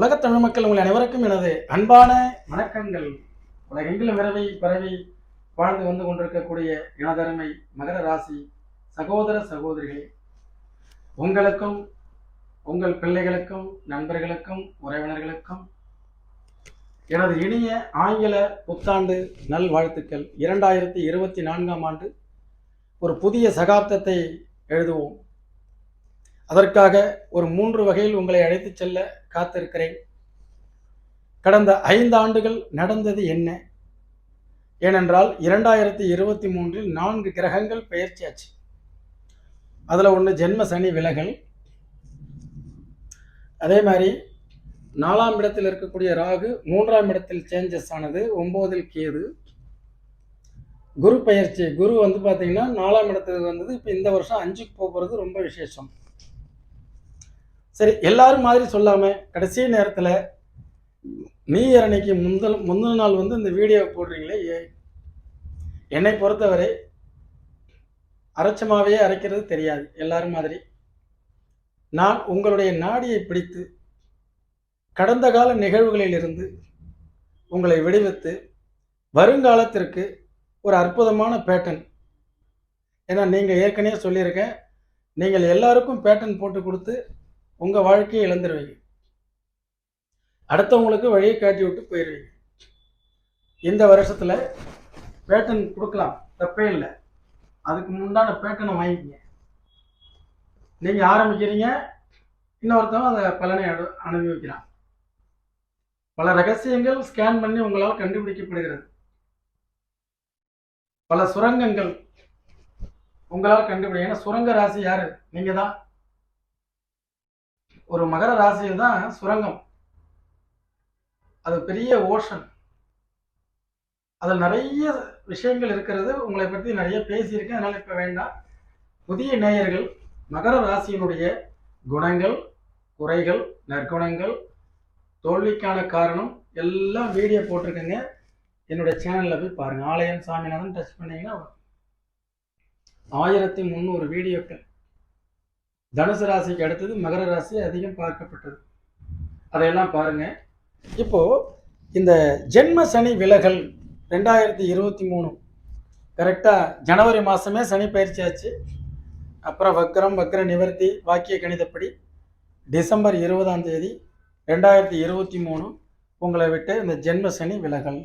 உலகத் தமிழ் மக்கள் உங்கள் அனைவருக்கும் எனது அன்பான வணக்கங்கள். உலகெங்கிலும் விரவி பரவி வாழ்ந்து வந்து கொண்டிருக்கக்கூடிய இனதருமை மகர ராசி சகோதர சகோதரிகளே உங்களுக்கும் உங்கள் பிள்ளைகளுக்கும் நண்பர்களுக்கும் உறவினர்களுக்கும் எனது இனிய ஆங்கில புத்தாண்டு நல்வாழ்த்துக்கள் இரண்டாயிரத்தி இருபத்தி நான்காம் ஆண்டு ஒரு புதிய சகாப்தத்தை எழுதுவோம். அதற்காக ஒரு மூன்று வகையில் உங்களை அழைத்துச் செல்ல காத்திருக்கிறேன். கடந்த ஐந்து ஆண்டுகள் நடந்தது என்ன? ஏனென்றால் இரண்டாயிரத்தி இருபத்தி மூன்றில் நான்கு கிரகங்கள் பெயர்ச்சியாச்சு. அதில் ஒன்று ஜென்ம சனி விலகல். அதே மாதிரி நாலாம் இடத்தில் இருக்கக்கூடிய ராகு மூன்றாம் இடத்தில் சேஞ்சஸ் ஆனது ஒம்போதில் கேது. குரு பயிற்சி குரு வந்து பார்த்தீங்கன்னா நாலாம் இடத்துக்கு வந்தது இப்போ இந்த வருஷம் அஞ்சுக்கு போகிறது ரொம்ப விசேஷம். சரி எல்லாரும் மாதிரி சொல்லாமல் கடைசி நேரத்தில் நீ அன்னைக்கு முந்தல் முந்தின நாள் வந்து இந்த வீடியோ போடுறீங்களே என்னை பொறுத்தவரை அரைச்சமாவே அரைக்கிறது தெரியாது எல்லாரும் மாதிரி. நான் உங்களுடைய நாடியை பிடித்து கடந்த கால நிகழ்வுகளிலிருந்து உங்களை விடுவித்து வருங்காலத்திற்கு ஒரு அற்புதமான பேட்டன் ஏன்னா நீங்கள் ஏற்கனவே சொல்லியிருக்கேன். நீங்கள் எல்லாருக்கும் பேட்டன் போட்டு கொடுத்து உங்கள் வாழ்க்கையை இழந்துருவீங்க. அடுத்தவங்களுக்கு வழியை காட்டி விட்டு போயிடுவீங்க இந்த வருஷத்தில் பேட்டன் கொடுக்கலாம். தப்பே இல்லை. அதுக்கு முண்டான பேட்டனை வாங்கிக்கிங்க. நீங்கள் ஆரம்பிக்கிறீங்க இன்னொருத்தவங்க அதை பலனை அனு அனுபவிக்கிறான். பல ரகசியங்கள் ஸ்கேன் பண்ணி உங்களால் கண்டுபிடிக்கப்படுகிறது. பல சுரங்கங்கள் உங்களால் கண்டுபிடி ஏன்னா சுரங்க ராசி யாரு? நீங்கள் தான் ஒரு மகர ராசியில் தான் சுரங்கம். அது பெரிய ஓஷன் அதில் நிறைய விஷயங்கள் இருக்கிறது. உங்களை பற்றி நிறைய பேசியிருக்கேன். அதனால் இப்போ வேண்டாம். புதிய நேயர்கள் மகர ராசியினுடைய குணங்கள் குறைகள் நற்குணங்கள் தோல்விக்கான காரணம் எல்லாம் வீடியோ போட்டிருக்கேங்க. என்னுடைய சேனலில் போய் பாருங்கள் ஆலயம் சாமிநாதன் டச் பண்ணீங்கன்னா வரும். ஆயிரத்தி முந்நூறு வீடியோக்கள். தனுசு ராசிக்கு அடுத்தது மகர ராசி அதிகம் பார்க்கப்பட்டது. அதையெல்லாம் பாருங்க. இப்போ இந்த ஜென்ம சனி விலகல் ரெண்டாயிரத்தி இருபத்தி மூணு. கரெக்டாக ஜனவரி மாதமே சனி பயிற்சியாச்சு அப்புறம் வக்ரம் வக்ர நிவர்த்தி வாக்கிய கணிதப்படி டிசம்பர் இருபதாம் தேதி ரெண்டாயிரத்தி இருபத்தி மூணு உங்களை விட்டு இந்த ஜென்ம சனி விலகல்.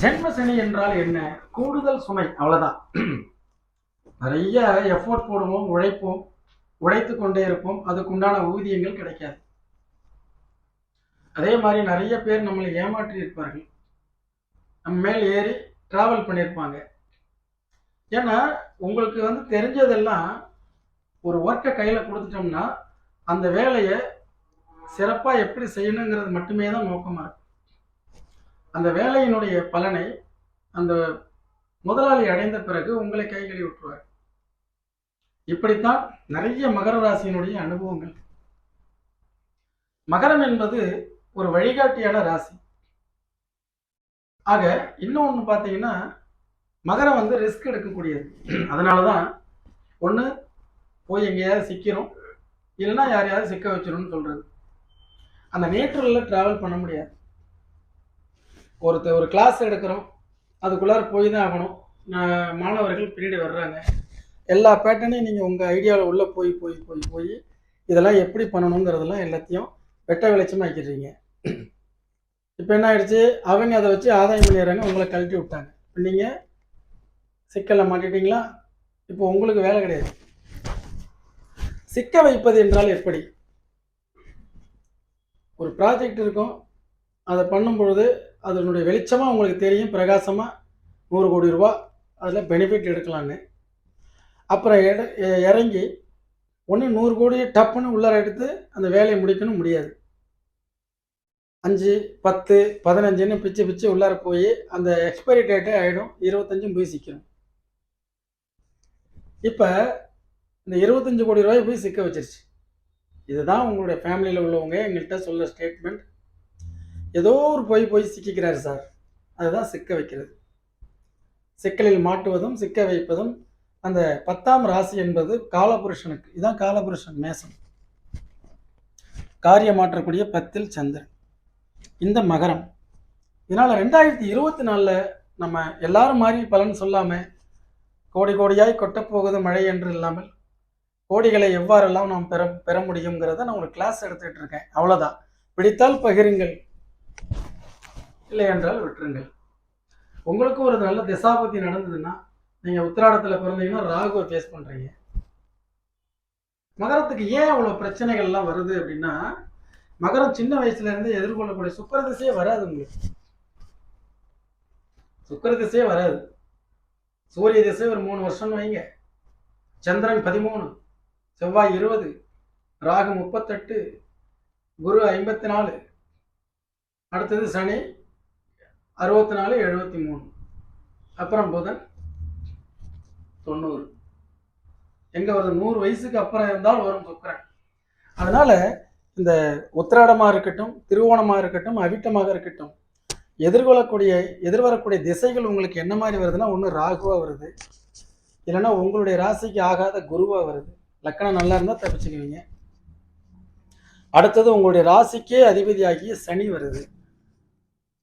ஜென்ம சனி என்றால் என்ன? கூடுதல் சுமை அவ்வளோதான் நிறைய எஃபோர்ட் போடுவோம் உழைப்போம். உழைத்து கொண்டே இருப்போம். அதுக்குண்டான ஊதியங்கள் கிடைக்காது. அதே மாதிரி நிறைய பேர் நம்மளை ஏமாற்றி இருப்பார்கள் நம்ம மேல் ஏறி டிராவல் பண்ணியிருப்பாங்க. ஏன்னா உங்களுக்கு வந்து தெரிஞ்சதெல்லாம் ஒரு ஒர்க்கை கையில் கொடுத்துட்டோம்னா அந்த வேலையை சிறப்பாக எப்படி செய்யணுங்கிறது மட்டுமே தான் நோக்கமாக இருக்கும். அந்த வேலையினுடைய பலனை அந்த முதலாளி அடைந்த பிறகு உங்களை கைகளை விட்டுருவார். இப்படித்தான் நிறைய மகர ராசியினுடைய அனுபவங்கள். மகரம் என்பது ஒரு வழிகாட்டியான ராசி. ஆக இன்னொன்று பார்த்தீங்கன்னா மகரம் வந்து ரிஸ்க் எடுக்கக்கூடியது. அதனால தான் ஒன்று போய் எங்கேயாவது சிக்கிறோம். இல்லைன்னா யாரையாவது சிக்க வச்சிரும்னு சொல்கிறது அந்த நேற்றுல ட்ராவல் பண்ண முடியாது. ஒருத்தர் ஒரு கிளாஸ் எடுக்கிறோம். அதுக்குள்ளார போய் தான் ஆகணும் மாணவர்கள் பின்னாடி வர்றாங்க. எல்லா பேட்டர்னையும் நீங்கள் உங்கள் ஐடியாவில் உள்ளே போய் போய் போய் போய் இதெல்லாம் எப்படி பண்ணணுங்கிறதெல்லாம் எல்லாத்தையும் வெட்ட வெளிச்சமாக ஆக்கிடுறீங்க. இப்போ என்ன ஆயிடுச்சு? அவங்க அதை வச்சு ஆதாயம் பண்ணிடுறாங்க உங்களை கழட்டி விட்டாங்க. இப்போ நீங்கள் சிக்கலில் மாட்டிட்டீங்களா? இப்போ உங்களுக்கு வேலை கிடையாது. சிக்க வைப்பது என்றால் எப்படி? ஒரு ப்ராஜெக்ட் இருக்கும். அதை பண்ணும் பொழுது அதனுடைய வெளிச்சமாக உங்களுக்கு தெரியும் பிரகாசமாக நூறு கோடி ரூபா அதில் பெனிஃபிட் எடுக்கலான்னு அப்புறம் எட இறங்கி ஒன்று நூறு கோடியை டப்புன்னு உள்ளார எடுத்து அந்த வேலையை முடிக்கணும் முடியாது. அஞ்சு பத்து பதினஞ்சுன்னு பிச்சு பிச்சு உள்ளார போய் அந்த எக்ஸ்பைரி டேட்டே ஆகிடும் இருபத்தஞ்சும் போய் சிக்கணும் இப்போ இந்த இருபத்தஞ்சு கோடி ரூபாய் போய் சிக்க வச்சிருச்சு. இதுதான் உங்களுடைய ஃபேமிலியில் உள்ளவங்க எங்கள்கிட்ட சொல்ல ஸ்டேட்மெண்ட் ஏதோ ஒரு போய் போய் சிக்கிக்கிறாரு சார். அதுதான் சிக்க வைக்கிறது. சிக்கலில் மாட்டுவதும் சிக்க வைப்பதும் அந்த பத்தாம் ராசி என்பது காலபுருஷனுக்கு இதான் காலபுருஷன் மேசம். காரியம் மாற்றக்கூடிய பத்தில் சந்திரன். இந்த மகரம். இதனால் ரெண்டாயிரத்தி இருபத்தி நாலில் நம்ம எல்லாரும் மாதிரி பலன் சொல்லாமல் கோடி கோடியாய் கொட்டப்போகுது மழை என்று இல்லாமல் கோடிகளை எவ்வாறெல்லாம் நாம் பெற பெற முடியுங்கிறத நான் ஒரு கிளாஸ் எடுத்துக்கிட்டு இருக்கேன். அவ்வளோதான் பிடித்தால் பகிருங்கள். இல்லை என்றால் விட்டுருங்கள். உங்களுக்கும் ஒரு நல்ல திசாபதி நடந்ததுன்னா நீங்கள் உத்திராடத்தில் பிறந்தீங்கன்னா ராகுவை ஃபேஸ் பண்ணுறீங்க மகரத்துக்கு ஏன் அவ்வளோ பிரச்சனைகள்லாம் வருது அப்படின்னா மகரம் சின்ன வயசுல இருந்து எதிர்கொள்ளக்கூடிய சுக்கரதிசையே வராது உங்களுக்கு. சுக்கரதிசையே வராது. சூரிய திசை ஒரு மூணு வருஷம் வைங்க. சந்திரன் பதிமூணு செவ்வாய் இருபது ராகு முப்பத்தெட்டு குரு ஐம்பத்தி நாலு அடுத்தது சனி அறுபத்தி நாலு எழுபத்தி மூணு. அப்புறம் புதன் தொண்ணூறு. எங்க வருது? நூறு வயசுக்கு அப்புறம் இருந்தால் வரும் சுக்கரன் அதனால இந்த உத்திராடமா இருக்கட்டும் திருவோணமாக இருக்கட்டும் அவிட்டமாக இருக்கட்டும் எதிர்கொள்ளக்கூடிய எதிர்வரக்கூடிய திசைகள் உங்களுக்கு என்ன மாதிரி வருதுன்னா ஒன்று ராகுவாக வருது. இல்லைன்னா உங்களுடைய ராசிக்கு ஆகாத குருவாக வருது. லக்கணம் நல்லா இருந்தால் தப்பிச்சுக்குவீங்க. அடுத்தது உங்களுடைய ராசிக்கே அதிபதியாகிய சனி வருது.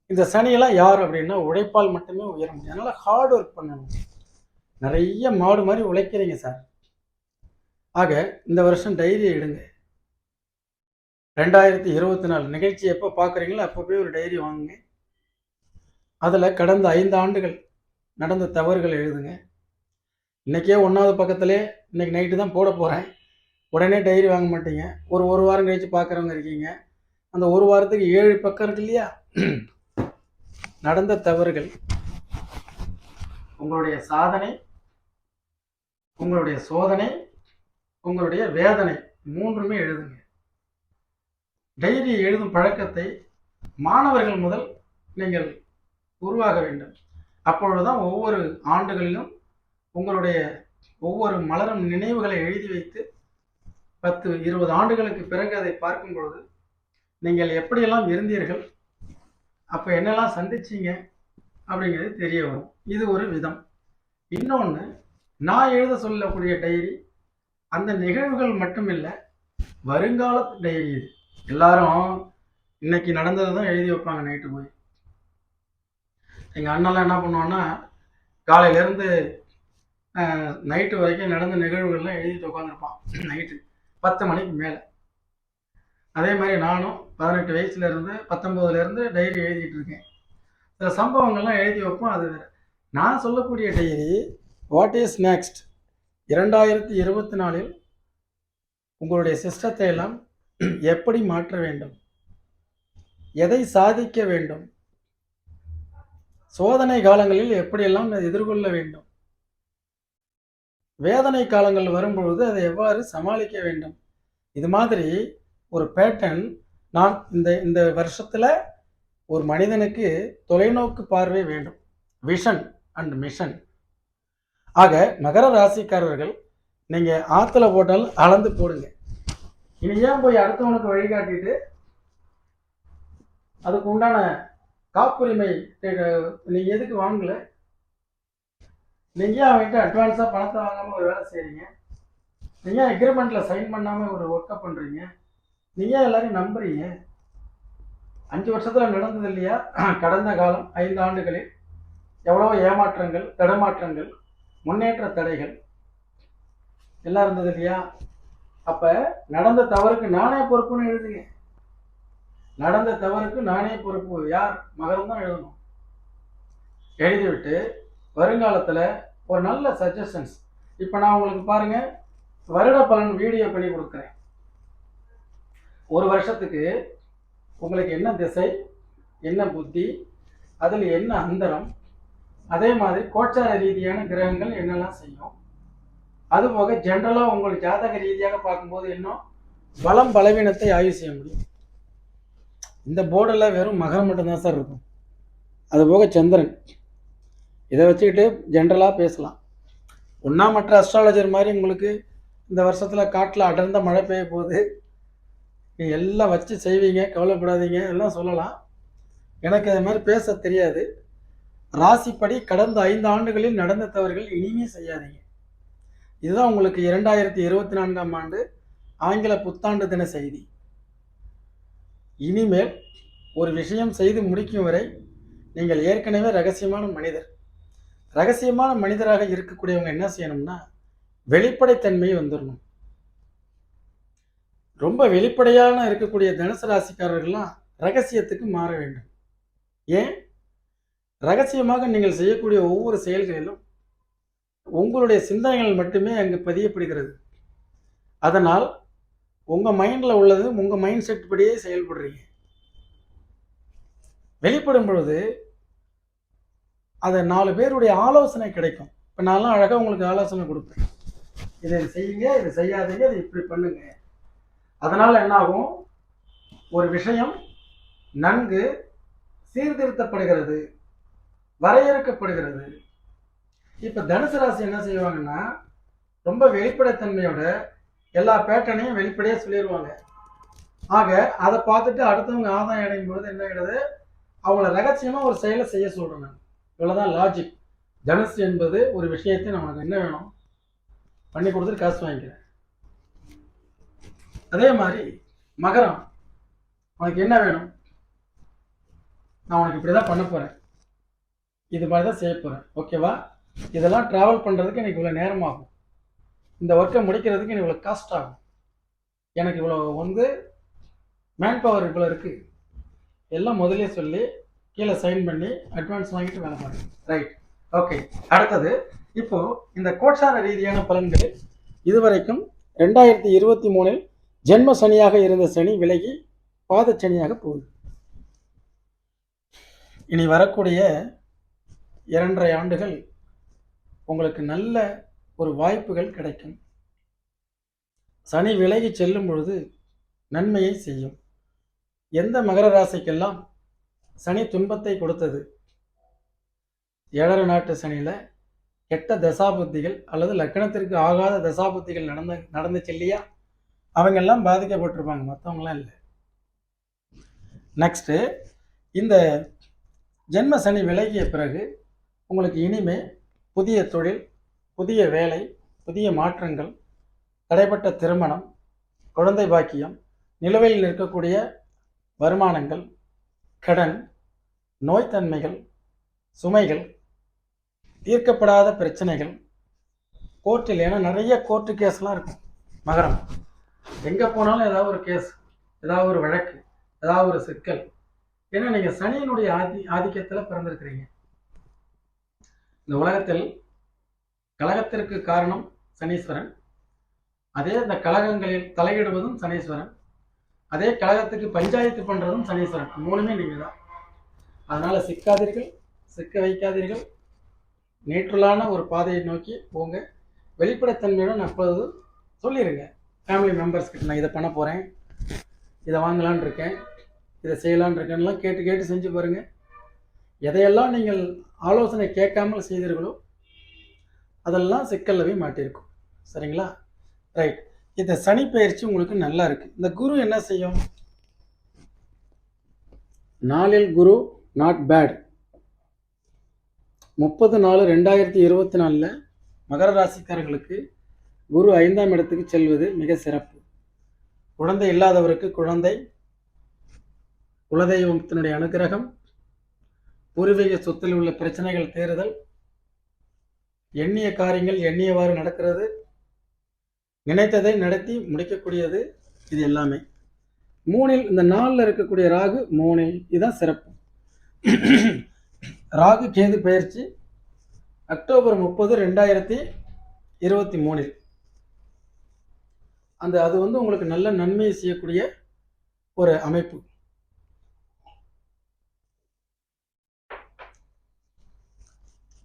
இந்த சனியெல்லாம் யார் அப்படின்னா உழைப்பால் மட்டுமே உயர முடியும். அதனால் ஹார்ட் ஒர்க் பண்ணணும். நிறைய மாடு மாதிரி உழைக்கிறீங்க சார். ஆக இந்த வருஷம் டைரியை எடுங்க. ரெண்டாயிரத்தி இருபத்தி நாலு நிகழ்ச்சி எப்போ பார்க்குறீங்களோ அப்போ போய் ஒரு டைரி வாங்குங்க. அதில் கடந்த ஐந்து ஆண்டுகள் நடந்த தவறுகள் எழுதுங்க. இன்றைக்கே ஒன்றாவது பக்கத்திலே இன்னைக்கு நைட்டு தான் போட போகிறேன். உடனே டைரி வாங்க மாட்டீங்க. ஒரு ஒரு வாரம் கழித்து பார்க்குறவங்க இருக்கீங்க. அந்த ஒரு வாரத்துக்கு ஏழு பக்கம் இருக்கு இல்லையா? நடந்த தவறுகள். உங்களுடைய சாதனை உங்களுடைய சோதனை உங்களுடைய வேதனை மூன்றுமே எழுதுங்க. டைரி எழுதும் பழக்கத்தை மாணவர்கள் முதல் நீங்கள் உருவாக வேண்டும். அப்பொழுதுதான் ஒவ்வொரு ஆண்டுகளிலும் உங்களுடைய ஒவ்வொரு மலரும் நினைவுகளை எழுதி வைத்து பத்து இருபது ஆண்டுகளுக்கு பிறகு அதை பார்க்கும் பொழுது நீங்கள் எப்படியெல்லாம் இருந்தீர்கள் அப்போ என்னெல்லாம் சந்திச்சிங்க அப்படிங்கிறது தெரிய வரும். இது ஒரு விதம். இன்னொன்று நான் எழுத சொல்லக்கூடிய டைரி அந்த நிகழ்வுகள் மட்டும் இல்லை வருங்கால டைரி இது. எல்லாரும் இன்னைக்கு நடந்ததை தான் எழுதி வைப்பாங்க நைட்டு போய். எங்கள் அண்ணெல்லாம் என்ன பண்ணுவோன்னா காலையிலேருந்து நைட்டு வரைக்கும் நடந்த நிகழ்வுகள்லாம் எழுதிட்டு உட்காந்துருப்பான் நைட்டு பத்து மணிக்கு மேலே. அதே மாதிரி நானும் பதினெட்டு வயசுலேருந்து பத்தொம்போதுலேருந்து டைரி எழுதிட்டு இருக்கேன். சில சம்பவங்கள்லாம் எழுதி வைப்போம் அது வேறு. நான் சொல்லக்கூடிய டைரி வாட் இஸ் நெக்ஸ்ட் இரண்டாயிரத்தி இருபத்தி நாலில் உங்களுடைய சிஸ்டத்தை எல்லாம் எப்படி மாற்ற வேண்டும்? எதை சாதிக்க வேண்டும்? சோதனை காலங்களில் எப்படியெல்லாம் எதிர்கொள்ள வேண்டும்? வேதனை காலங்கள் வரும்பொழுது அதை எவ்வாறு சமாளிக்க வேண்டும்? இது மாதிரி ஒரு பேட்டர்ன் நான் இந்த இந்த வருஷத்தில் ஒரு மனிதனுக்கு தொலைநோக்கு பார்வை வேண்டும். விஷன் அண்ட் மிஷன் ஆக மகர ராசிக்காரர்கள் நீங்கள் ஆற்றுல போட்டால் அளந்து போடுங்க. இனி ஏன் போய் அடுத்தவனுக்கு வழிகாட்டிட்டு அதுக்கு உண்டான காப்புரிமை நீங்கள் எதுக்கு வாங்கல? நீங்கள் அவன்கிட்ட அட்வான்ஸாக பணத்தை வாங்காமல் ஒரு வேலை செய்கிறீங்க நீங்கள் அக்ரிமெண்ட்டில் சைன் பண்ணாமல் ஒரு ஒர்க்கை பண்ணுறீங்க நீங்கள் எல்லாரையும் நம்புறீங்க? அஞ்சு வருஷத்தில் நடந்தது இல்லையா? கடந்த காலம் ஐந்து ஆண்டுகளில் எவ்வளவோ ஏமாற்றங்கள் தடமாற்றங்கள் முன்னேற்ற தடைகள். எல்லாம் இருந்தது இல்லையா? அப்போ நடந்த தவறுக்கு நானே பொறுப்புன்னு எழுதுங்க. நடந்த தவறுக்கு நானே பொறுப்பு. யார்? மகரம் தான் எழுதணும். எழுதிவிட்டு வருங்காலத்தில் ஒரு நல்ல சஜஷன்ஸ் இப்போ நான் உங்களுக்கு பாருங்கள் வருட பலன் வீடியோ பண்ணி கொடுக்குறேன். ஒரு வருஷத்துக்கு உங்களுக்கு என்ன திசை என்ன புத்தி அதில் என்ன அந்தரம் அதே மாதிரி கோச்சார ரீதியான கிரகங்கள் என்னெல்லாம் செய்யும்? அதுபோக ஜென்ரலாக உங்கள் ஜாதக ரீதியாக பார்க்கும்போது இன்னும் பலம் பலவீனத்தை ஆய்வு செய்ய முடியும். இந்த போர்டில் வெறும் மகரம் மட்டும்தான் சார் இருக்கும். அதுபோக சந்திரன். இதை வச்சுக்கிட்டு ஜென்ரலாக பேசலாம். ஒன்றா மற்ற அஸ்ட்ராலஜர் மாதிரி உங்களுக்கு இந்த வருஷத்தில் காட்டில் அடர்ந்த மழை பெய்ய போகுது. நீ எல்லாம் வச்சு செய்வீங்க கவலைப்படாதீங்க எல்லாம் சொல்லலாம். எனக்கு அது மாதிரி பேச தெரியாது. ராசிப்படி கடந்த ஐந்து ஆண்டுகளில் நடந்த தவறுகள் இனிமே செய்யாதீங்க. இதுதான் உங்களுக்கு இரண்டாயிரத்தி இருபத்தி நான்காம் ஆண்டு ஆங்கில புத்தாண்டு தின செய்தி. இனிமேல் ஒரு விஷயம் செய்து முடிக்கும் வரை நீங்கள் ஏற்கனவே ரகசியமான மனிதர். ரகசியமான மனிதராக இருக்கக்கூடியவங்க என்ன செய்யணும்னா வெளிப்படைத்தன்மை வந்துடணும் ரொம்ப வெளிப்படையான இருக்கக்கூடிய தனுசு ராசிக்காரர்கள்லாம் ரகசியத்துக்கு மாற வேண்டும். ஏன்? ரகசியமாக நீங்கள் செய்யக்கூடிய ஒவ்வொரு செயல்களிலும் உங்களுடைய சிந்தனைகள் மட்டுமே அங்கு பதியப்படுகிறது. அதனால் உங்கள் மைண்டில் உள்ளது உங்கள் மைண்ட் செட் படியே செயல்படுறீங்க. வெளிப்படும் பொழுது அதை நாலு பேருடைய ஆலோசனை கிடைக்கும். இப்போ நான்லாம் அழகாக உங்களுக்கு ஆலோசனை கொடுப்பேன். இதை செய்யுங்க இதை செய்யாதீங்க இதை இப்படி பண்ணுங்க. அதனால் என்ன ஆகும் ஒரு விஷயம் நன்கு சீர்திருத்தப்படுகிறது. வரையறுக்கப்படுகிறது. இப்போ தனுசு ராசி என்ன செய்வாங்கன்னா ரொம்ப வெளிப்படைத்தன்மையோட எல்லா பேட்டர்னையும் வெளிப்படையாக சொல்லிடுவாங்க ஆக அதை பார்த்துட்டு அடுத்தவங்க ஆதாயம் அடையும் பொழுது என்ன ஆகிடுது அவங்கள ரகசியமாக ஒரு செயலை செய்ய சொல்கிறேன் நான். இவ்வளோதான் லாஜிக் தனுசு என்பது ஒரு விஷயத்தை நம்மளுக்கு என்ன வேணும்? பண்ணி கொடுத்துட்டு காசு வாங்கிக்கிறேன். அதே மாதிரி மகரம். உனக்கு என்ன வேணும்? நான் உனக்கு இப்படி தான் பண்ண போகிறேன் இது மாதிரி தான் செய்ய போகிறேன் ஓகேவா இதெல்லாம் ட்ராவல் பண்ணுறதுக்கு எனக்கு இவ்வளோ நேரம் ஆகும் இந்த ஒர்க்கை முடிக்கிறதுக்கு எனக்கு இவ்வளோ காஸ்ட் ஆகும். எனக்கு இவ்வளோ வந்து மேன் பவர் இவ்வளோ இருக்குது எல்லாம் முதலே சொல்லி கீழே சைன் பண்ணி அட்வான்ஸ் வாங்கிட்டு வேலை பாருங்க ரைட் ஓகே அடுத்தது இப்போது இந்த கோட்சார ரீதியான பலன்கள் இதுவரைக்கும் ரெண்டாயிரத்தி இருபத்தி மூணில் ஜென்ம சனியாக இருந்த சனி விலகி பாத சனியாக போகுது. இனி வரக்கூடிய இரண்டரை ஆண்டுகள் உங்களுக்கு நல்ல ஒரு வாய்ப்புகள் கிடைக்கும். சனி விலகி செல்லும் பொழுது நன்மையை செய்யும். எந்த மகர ராசிக்கெல்லாம் சனி துன்பத்தை கொடுத்தது? ஏழரை நாட்டு சனியில் கெட்ட தசாபுத்திகள் அல்லது லக்கணத்திற்கு ஆகாத தசாபுத்திகள் நடந்த நடந்துச்சு இல்லையா? அவங்கெல்லாம் பாதிக்கப்பட்டிருப்பாங்க. மற்றவங்களாம் இல்லை. நெக்ஸ்ட்டு இந்த ஜென்ம சனி விலகிய பிறகு உங்களுக்கு இனிமே புதிய தொழில் புதிய வேலை புதிய மாற்றங்கள் தடைப்பட்ட திருமணம் குழந்தை பாக்கியம் நிலுவையில் இருக்கக்கூடிய வருமானங்கள் கடன் நோய்த்தன்மைகள் சுமைகள் தீர்க்கப்படாத பிரச்சனைகள் கோர்ட்டில் ஏன்னா நிறைய கோர்ட்டு கேஸ்லாம் இருக்கும். மகரம். எங்கே போனாலும் ஏதாவது ஒரு கேஸ் ஏதாவது ஒரு வழக்கு ஏதாவது ஒரு சிக்கல். ஏன்னா நீங்கள் சனியினுடைய ஆதி ஆதிக்கத்தில் பிறந்திருக்கிறீங்க. இந்த உலகத்தில் கழகத்திற்கு காரணம் சனீஸ்வரன். அதே இந்த கழகங்களில் தலையிடுவதும் சனீஸ்வரன். அதே கழகத்துக்கு பஞ்சாயத்து பண்ணுறதும் சனீஸ்வரன். மூணுமே நீங்கள் தான் அதனால் சிக்காதீர்கள் சிக்க வைக்காதீர்கள். நேற்றுலான ஒரு பாதையை நோக்கி போங்க. வெளிப்படைத்தன்மையுடன் அப்போது சொல்லிடுங்க ஃபேமிலி மெம்பர்ஸ்கிட்ட நான் இதை பண்ண போகிறேன் இதை வாங்கலான் இருக்கேன். இதை செய்யலான் இருக்கேன்லாம் கேட்டு கேட்டு செஞ்சு பாருங்கள் எதையெல்லாம் நீங்கள் ஆலோசனை கேட்காமல் செய்தீர்களோ அதெல்லாம் சிக்கல்ல மாட்டியிருக்கும். சரிங்களா? ரைட் இந்த சனி பயிற்சி உங்களுக்கு நல்லா இருக்கு. இந்த குரு என்ன செய்யும்? நாளில் குரு நாட் பேட் முப்பது நாலு ரெண்டாயிரத்தி இருபத்தி நாலில் மகர ராசிக்காரர்களுக்கு குரு ஐந்தாம் இடத்துக்கு செல்வது மிக சிறப்பு. குழந்தை இல்லாதவருக்கு குழந்தை குலதெய்வத்தினுடைய அனுகிரகம் பூர்வீக சொத்தில் உள்ள பிரச்சனைகள் தேறுதல். எண்ணிய காரியங்கள் எண்ணியவாறு நடக்கிறது. நினைத்ததை நடத்தி முடிக்கக்கூடியது இது எல்லாமே. மூணில் இந்த நாளில் இருக்கக்கூடிய ராகு மூணில் இதுதான் சிறப்பு. ராகு கேது பயிற்சி அக்டோபர் முப்பது ரெண்டாயிரத்தி இருபத்தி மூணில் அந்த அது வந்து உங்களுக்கு நல்ல நன்மையை செய்யக்கூடிய ஒரு அமைப்பு.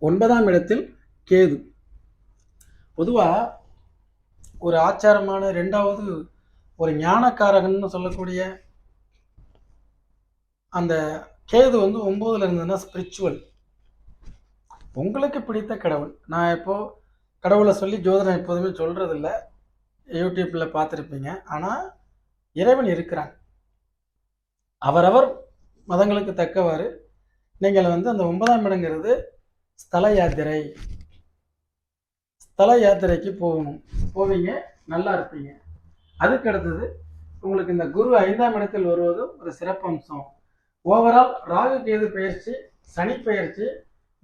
ஒன்பதாம் இடத்தில் கேது. பொதுவாக ஒரு ஆச்சாரமான ரெண்டாவது ஒரு ஞானக்காரகன்னு சொல்லக்கூடிய அந்த கேது வந்து ஒம்போதுல இருந்ததுன்னா ஸ்பிரிச்சுவல் உங்களுக்கு பிடித்த கடவுள். நான் இப்போ கடவுளை சொல்லி ஜோதிடம் எப்போதுமே சொல்கிறதில்ல யூடியூப்பில் பார்த்துருப்பீங்க. ஆனால் இறைவன் இருக்கிறான். அவரவர் மதங்களுக்கு தக்கவாறு. நீங்கள் வந்து அந்த ஒன்பதாம் இடங்கிறது ஸ்தல யாத்திரை. ஸ்தல யாத்திரைக்கு போகணும். போவீங்க நல்லா இருப்பீங்க. அதுக்கு அடுத்தது உங்களுக்கு இந்த குரு ஐந்தாம் இடத்தில் வருவது ஒரு சிறப்பம்சம். ஓவரால் ராகு கேது பயிற்சி சனி பயிற்சி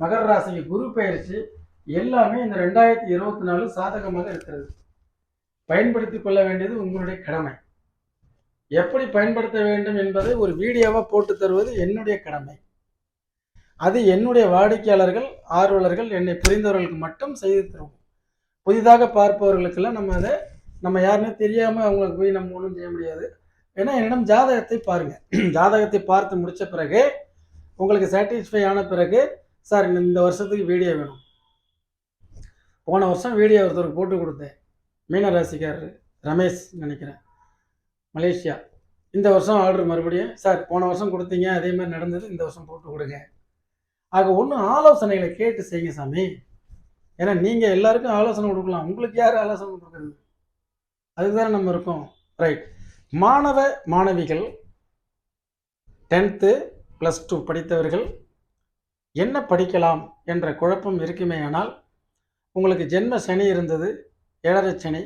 மகர ராசிக்கு குரு பயிற்சி எல்லாமே இந்த ரெண்டாயிரத்தி இருபத்தி நாலு சாதகமாக இருக்கிறது. பயன்படுத்திக் கொள்ள வேண்டியது உங்களுடைய கடமை. எப்படி பயன்படுத்த வேண்டும் என்பதை ஒரு வீடியோவாக போட்டு தருவது என்னுடைய கடமை. அது என்னுடைய வாடிக்கையாளர்கள் ஆர்வலர்கள் என்னை புரிந்தவர்களுக்கு மட்டும் செய்து தருவோம். புதிதாக பார்ப்பவர்களுக்கெல்லாம் நம்ம அதை நம்ம யாருன்னு தெரியாமல் அவங்களுக்கு போய் நம்ம ஒன்றும் செய்ய முடியாது. ஏன்னா என்னிடம் ஜாதகத்தை பாருங்கள் ஜாதகத்தை பார்த்து முடித்த பிறகு உங்களுக்கு சாட்டிஸ்ஃபை ஆன பிறகு சார் இந்த வருஷத்துக்கு வீடியோ வேணும். போன வருஷம் வீடியோ ஒருத்தருக்கு போட்டு கொடுத்தேன். மீன ராசிக்காரர் ரமேஷ் நினைக்கிறேன். மலேசியா. இந்த வருஷம் ஆர்டர் மறுபடியும் சார் போன வருஷம் கொடுத்தீங்க அதே மாதிரி நடந்தது இந்த வருஷம் போட்டு கொடுங்க. ஆக ஒன்றும் ஆலோசனைகளை கேட்டு செய்யுங்க சாமி. ஏன்னா நீங்கள் எல்லாருக்கும் ஆலோசனை கொடுக்கலாம். உங்களுக்கு யார் ஆலோசனை கொடுக்குறது? அதுதானே நம்ம இருக்கோம். ரைட் மாணவ மாணவிகள் டென்த்து ப்ளஸ் டூ படித்தவர்கள் என்ன படிக்கலாம் என்ற குழப்பம் இருக்குமே ஆனால் உங்களுக்கு ஜென்ம சனி இருந்தது ஏழரை சனி.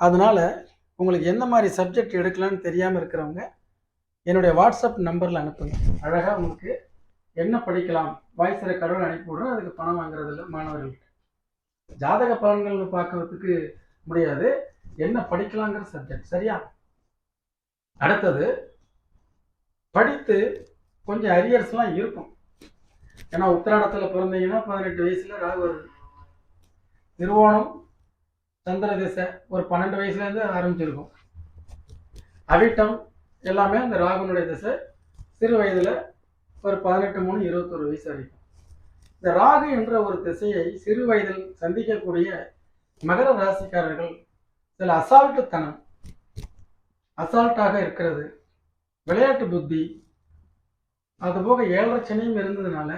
அதனால் உங்களுக்கு எந்த மாதிரி சப்ஜெக்ட் எடுக்கலாம்னு தெரியாமல் இருக்கிறவங்க என்னுடைய வாட்ஸ்அப் நம்பரில் அனுப்புங்க. அழகாக உங்களுக்கு என்ன படிக்கலாம்? வாய்ஸில் கடவுள் அனுப்பி விடுறோம். அதுக்கு பணம் வாங்குறது இல்லை மாணவர்கள்ட்ட. ஜாதக பலன்கள் பார்க்கறதுக்கு முடியாது. என்ன படிக்கலாங்கிற சப்ஜெக்ட் சரியா? அடுத்தது படித்து கொஞ்சம் அரியர்ஸ்லாம் இருக்கும். ஏன்னா உத்திராடத்தில் பிறந்தீங்கன்னா பதினெட்டு வயசுல ராகு வருது. திருவோணம் சந்திர திசை ஒரு பன்னெண்டு வயசுலேருந்து ஆரம்பிச்சிருக்கும். அவிட்டம் எல்லாமே அந்த ராகுனுடைய திசை. சிறு வயதில் ஒரு பதினெட்டு மூணு இருபத்தொரு வயசு வரைக்கும். இந்த ராகு என்ற ஒரு திசையை சிறு வயதில் சந்திக்கக்கூடிய மகர ராசிக்காரர்கள் சில அசால்ட்டுத்தனம் அசால்ட்டாக இருக்கிறது. விளையாட்டு புத்தி அதுபோக ஏழரை சனியும் இருந்ததுனால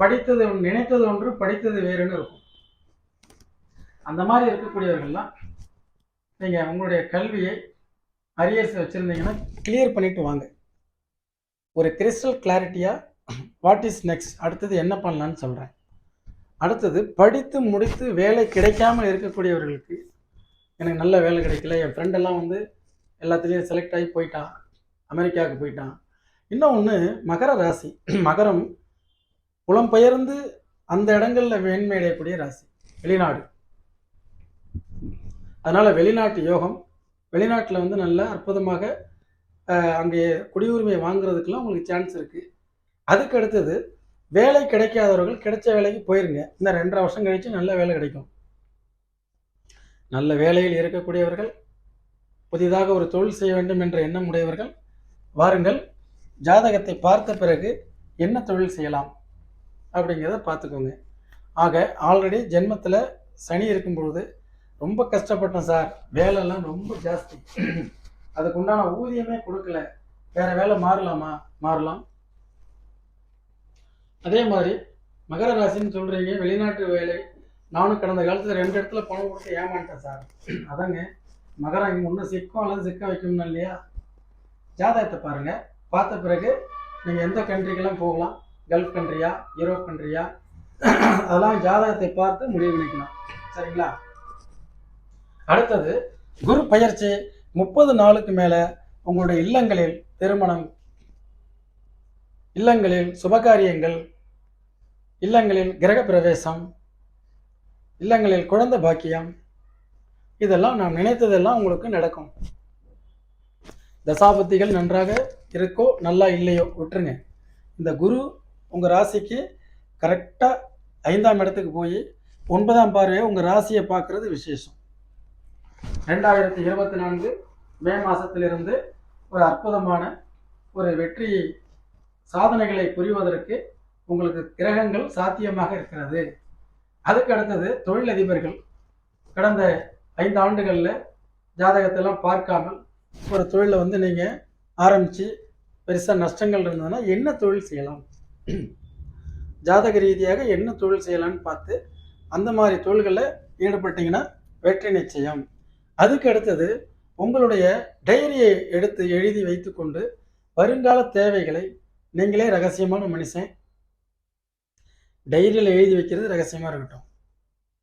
படித்தது நினைத்தது ஒன்று படித்தது வேறுன்னு இருக்கும். அந்த மாதிரி இருக்கக்கூடியவர்கள்லாம் நீங்கள் உங்களுடைய கல்வியை அரியர்ஸ் வச்சுருந்தீங்கன்னா கிளியர் பண்ணிட்டு வாங்க. ஒரு கிறிஸ்டல் கிளாரிட்டியாக வாட் இஸ் நெக்ஸ்ட் அடுத்தது என்ன பண்ணலான்னு சொல்கிறேன் அடுத்தது படித்து முடித்து வேலை கிடைக்காமல் இருக்கக்கூடியவர்களுக்கு எனக்கு நல்ல வேலை கிடைக்கல என் ஃப்ரெண்டெல்லாம் வந்து எல்லாத்துலேயும் செலக்ட் ஆகி போயிட்டான் அமெரிக்காவுக்கு போயிட்டான். ஒன்று மகர ராசி. மகரம் புலம்பெயர்ந்து அந்த இடங்களில் மேன்மை அடையக்கூடிய ராசி. வெளிநாடு. அதனால் வெளிநாட்டு யோகம் வெளிநாட்டில் வந்து நல்ல அற்புதமாக அங்கே குடியுரிமை வாங்குறதுக்கெல்லாம் உங்களுக்கு சான்ஸ் இருக்குது அதுக்கு அடுத்தது வேலை கிடைக்காதவர்கள் கிடைச்ச வேலைக்கு போயிருங்க. இன்னும் ரெண்டரை வருஷம் கழித்து நல்ல வேலை கிடைக்கும். நல்ல வேலையில் இருக்கக்கூடியவர்கள் புதிதாக ஒரு தொழில் செய்ய வேண்டும் என்ற எண்ணம் உடையவர்கள் வாருங்கள். ஜாதகத்தை பார்த்த பிறகு என்ன தொழில் செய்யலாம் அப்படிங்கிறத பார்த்துக்கோங்க. ஆக ஆல்ரெடி ஜென்மத்தில் சனி இருக்கும் பொழுது ரொம்ப கஷ்டப்பட்டேன் சார். வேலைலாம் ரொம்ப ஜாஸ்தி. அதுக்கு உண்டான ஊதியமே கொடுக்கல. வேற வேலை மாறலாமா? மாறலாம். அதே மாதிரி மகர ராசின்னு சொல்றீங்க வெளிநாட்டு வேலை. நானும் கடந்த காலத்தில் ரெண்டு இடத்துல பணம் கொடுத்து ஏமாட்டேன் சார். அதாங்க மகரம் இங்கே ஒன்று சிக்கும் அல்லது சிக்க வைக்கணும் இல்லையா? ஜாதகத்தை பாருங்க. பார்த்த பிறகு நீங்கள் எந்த கண்ட்ரிக்கெல்லாம் போகலாம்? கல்ஃப் கண்ட்ரியா யூரோப் கண்ட்ரியா அதெல்லாம் ஜாதகத்தை பார்த்து முடிவு பண்ணிக்கலாம் சரிங்களா? அடுத்தது குரு பயிற்சி. முப்பது நாளுக்கு மேலே உங்களுடைய இல்லங்களில் திருமணம் இல்லங்களில் சுபகாரியங்கள் இல்லங்களில் கிரக பிரவேசம் இல்லங்களில் குழந்தை பாக்கியம் இதெல்லாம் நாம் நினைத்ததெல்லாம் உங்களுக்கு நடக்கும். தசாபத்திகள் நன்றாக இருக்கோ நல்லா இல்லையோ விட்டுருங்க. இந்த குரு உங்கள் ராசிக்கு கரெக்டாக ஐந்தாம் இடத்துக்கு போய் ஒன்பதாம் பார்வையை உங்கள் ராசியை பார்க்குறது விசேஷம். ரெண்டாயிரத்தி இருபத்தி நான்கு மே மாதத்திலிருந்து ஒரு அற்புதமான ஒரு வெற்றி சாதனைகளை புரிவதற்கு உங்களுக்கு கிரகங்கள் சாத்தியமாக இருக்கிறது. அதுக்கு அடுத்தது தொழிலதிபர்கள். கடந்த ஐந்து ஆண்டுகளில் ஜாதகத்தெல்லாம் பார்க்காமல் ஒரு தொழிலை வந்து நீங்கள் ஆரம்பித்து பெருசாக நஷ்டங்கள் இருந்ததுன்னா என்ன தொழில் செய்யலாம்? ஜாதக ரீதியாக என்ன தொழில் செய்யலாம்னு பார்த்து அந்த மாதிரி தொழில்களில் ஈடுபட்டீங்கன்னா வெற்றி நிச்சயம். அதுக்கு அடுத்தது உங்களுடைய டைரியை எடுத்து எழுதி வைத்துக்கொண்டு வருங்கால தேவைகளை நீங்களே ரகசியமான மனுஷன். டைரியில் எழுதி வைக்கிறது ரகசியமாக இருக்கட்டும்.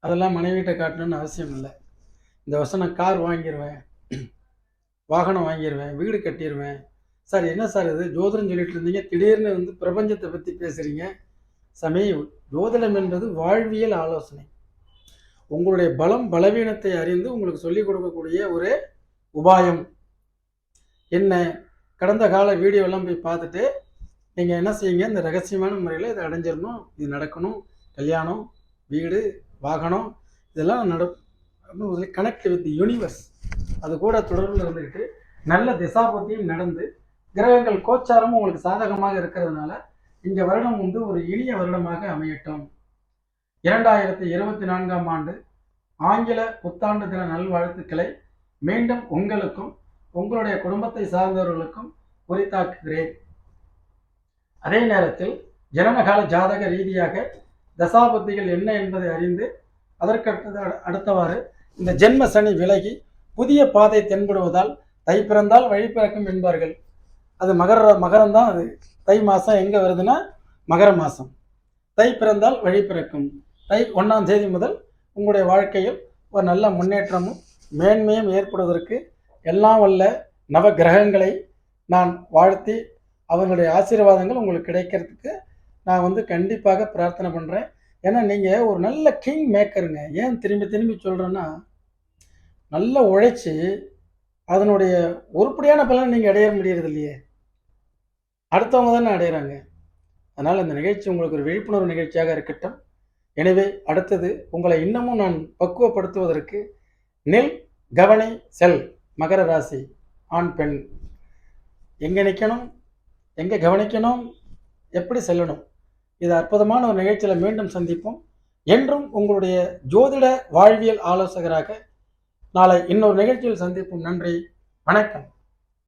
அதெல்லாம் மனைவிட்ட காட்டணும்னு அவசியம் இல்லை. இந்த வருஷம் நான் கார் வாங்கிடுவேன் வாகனம் வாங்கிடுவேன் வீடு கட்டிடுவேன் சார் என்ன சார் இது? ஜோதிடம் சொல்லிட்டு இருந்தீங்க. திடீர்னு வந்து பிரபஞ்சத்தை பற்றி பேசுகிறீங்க சமய ஜோதிடம் என்பது வாழ்வியல் ஆலோசனை. உங்களுடைய பலம் பலவீனத்தை அறிந்து உங்களுக்கு சொல்லிக் கொடுக்கக்கூடிய ஒரு உபாயம். என்ன? கடந்த கால வீடியோலாம் போய் பார்த்துட்டு நீங்கள் என்ன செய்யுங்க? இந்த ரகசியமான முறையில் இதை அடைஞ்சிடணும். இது நடக்கணும். கல்யாணம் வீடு வாகனம் இதெல்லாம் நட கனெக்ட் வித் யூனிவர்ஸ் அது கூட தொடர்பில் இருந்துக்கிட்டு நல்ல திசாபத்தியும் நடந்து கிரகங்கள் கோச்சாரமும் உங்களுக்கு சாதகமாக இருக்கிறதுனால இந்த வருடம் வந்து ஒரு இனிய வருடமாக அமையட்டும். இரண்டாயிரத்தி இருபத்தி நான்காம் ஆண்டு ஆங்கில புத்தாண்டு தின நல்வாழ்த்துக்களை மீண்டும் உங்களுக்கும் உங்களுடைய குடும்பத்தை சார்ந்தவர்களுக்கும் உரித்தாக்குகிறேன். அதே நேரத்தில் ஜனனகால ஜாதக ரீதியாக தசாபத்திகள் என்ன என்பதை அறிந்து அதற்கடுத்தது அடுத்தவாறு இந்த ஜென்ம சனி விலகி புதிய பாதை தென்படுவதால் தை பிறந்தால் வழி பிறக்கும் என்பார்கள். அது மகர மகரம் தான் அது. தை மாதம் எங்கே வருதுன்னா மகர மாதம் தை பிறந்தால் வழி பிறக்கும். தை ஒன்றாம் தேதி முதல் உங்களுடைய வாழ்க்கையில் ஒரு நல்ல முன்னேற்றமும் மேன்மையும் ஏற்படுவதற்கு எல்லாம் வல்ல நவ கிரகங்களை நான் வாழ்த்தி அவர்களுடைய ஆசீர்வாதங்கள் உங்களுக்கு கிடைக்கிறதுக்கு நான் வந்து கண்டிப்பாக பிரார்த்தனை பண்ணுறேன் ஏன்னா நீங்கள் ஒரு நல்ல கிங் மேக்கருங்க ஏன் திரும்பி திரும்பி சொல்கிறேன்னா நல்லா உழைச்சி அதனுடைய உருப்படியான பலனை நீங்கள் அடைய முடியறது இல்லையே. அடுத்தவங்க தானே அடையிறாங்க. அதனால் இந்த நிகழ்ச்சி உங்களுக்கு ஒரு விழிப்புணர்வு நிகழ்ச்சியாக இருக்கட்டும். எனவே அடுத்தது உங்களை இன்னமும் நான் பக்குவப்படுத்துவதற்கு நெல் கவனி செல் மகர ராசி ஆண் பெண். எங்கே நிற்கணும் எங்கே கவனிக்கணும்? எப்படி செல்லணும்? இது அற்புதமான ஒரு நிகழ்ச்சியில் மீண்டும் சந்திப்போம். என்றும் உங்களுடைய ஜோதிட வாழ்வியல் ஆலோசகராக நாளை இன்னொரு நிகழ்ச்சியில் சந்திப்போம். நன்றி. வணக்கம்.